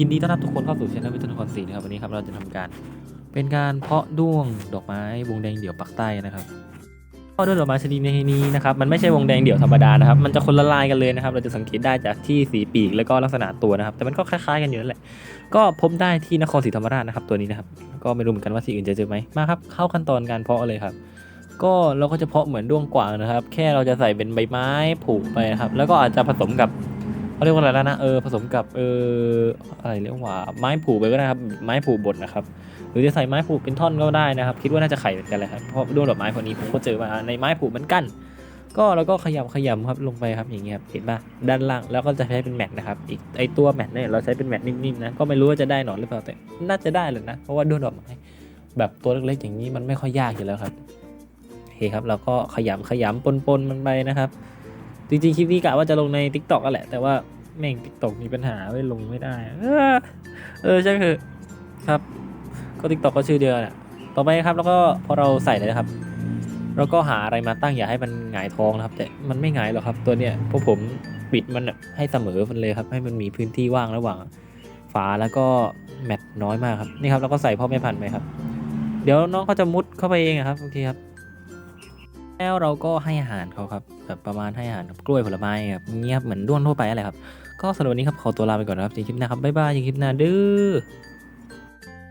ยินดีต้อนรับทุกคนเข้าสู่ช่องวิทยนครศรีนะครับวันนี้ครับเราจะทำการเป็นการเพาะด้วงดอกไม้วงแดงเดี่ยวปักใต้นะครับเพาะด้วงดอกไม้ชนิดนี้นะครับมันไม่ใช่วงแดงเดี่ยวธรรมดานะครับมันจะคนละลายกันเลยนะครับ เราจะสังเกตได้จากที่สีปีกแล้วก็ลักษณะตัวนะครับ แต่มันก็คล้ายๆกันอยู่นั่นแหละก็พบได้ที่นครศรีธรรมราชนะครับตัวนี้นะครับ ก็ไม่รู้เหมือนกันว่าที่อื่นจะเจอไหมมาครับเข้าขั้นตอนการเพาะเลยครับก็เราก็จะเพาะเหมือนด้วงกวางนะครับ แค่เราจะใส่เป็นใบไม้ผูกไปนะครับ แล้วก็อาจจะผสมกับ เขาเรียกว่าอะไรแล้วนะเออผสมกับเอออะไรเรียกว่าไม้ผูกไปก็ได้ครับไม้ผูกบดนะครับหรือจะใส่ไม้ผูกเป็นท่อนก็ได้นะครับ คิดว่าน่าจะไข่เหมือนกันเลยครับเพราะด้วงดอกไม้คนนี้ผมก็เจอมาในไม้ผูกเหมือนกัน ก็เราก็ขยำขยำครับลงไปครับอย่างเงี้ยครับเห็นป่ะด้านล่างแล้วก็จะใช้เป็นแมทนะครับอีกไอตัวแมทเนี่ยเราใช้เป็นแมทนิ่มๆนะก็ไม่รู้ว่าจะได้หนอนหรือเปล่าแต่น่าจะได้เลยนะเพราะว่าด้วงดอกไม้แบบตัวเล็กๆอย่างนี้มันไม่ค่อยยากอยู่แล้วครับโอเคครับเราก็ขยำขยำปนๆมันไปนะครับ จริงๆคลิปนี้กะว่าจะลงใน t ิ k t o k ก็แหละ แต่ว่าแม่ง t ิ k t o k มีปัญหาไม่ลงไม่ได้ เออเออใช่คือครับ ก็ t ิ k t o k ก็ชื่อเดียวแหละต่อไปครับแล้วก็พอเราใส่เลยนะครับเราก็หาอะไรมาตั้งอย่าให้มันหงายท้องนะครับ แต่มันไม่หงายหรอกครับ ตัวเนี้ยพวกผมปิดมันให้เสมอมันเลยครับ ให้มันมีพื้นที่ว่างระหว่างฝาแล้วก็แมตน้อยมากครับนี่ครับเราก็ใส่พ่อแม่พันธุ์ไปครับ เดี๋ยวน้องเขาจะมุดเข้าไปเองอะครับโอเคครับ แล้วเราก็ให้อาหารเขาครับแบบประมาณให้อาหารกล้วยผลไม้ครับเงียบเหมือนด้วนทั่วไปอะไรครับ ก็สำหรับวันนี้ครับขอตัวลาไปก่อนครับเจอคลิปหน้าครับบ๊ายบายเจอคลิปหน้าเด้อ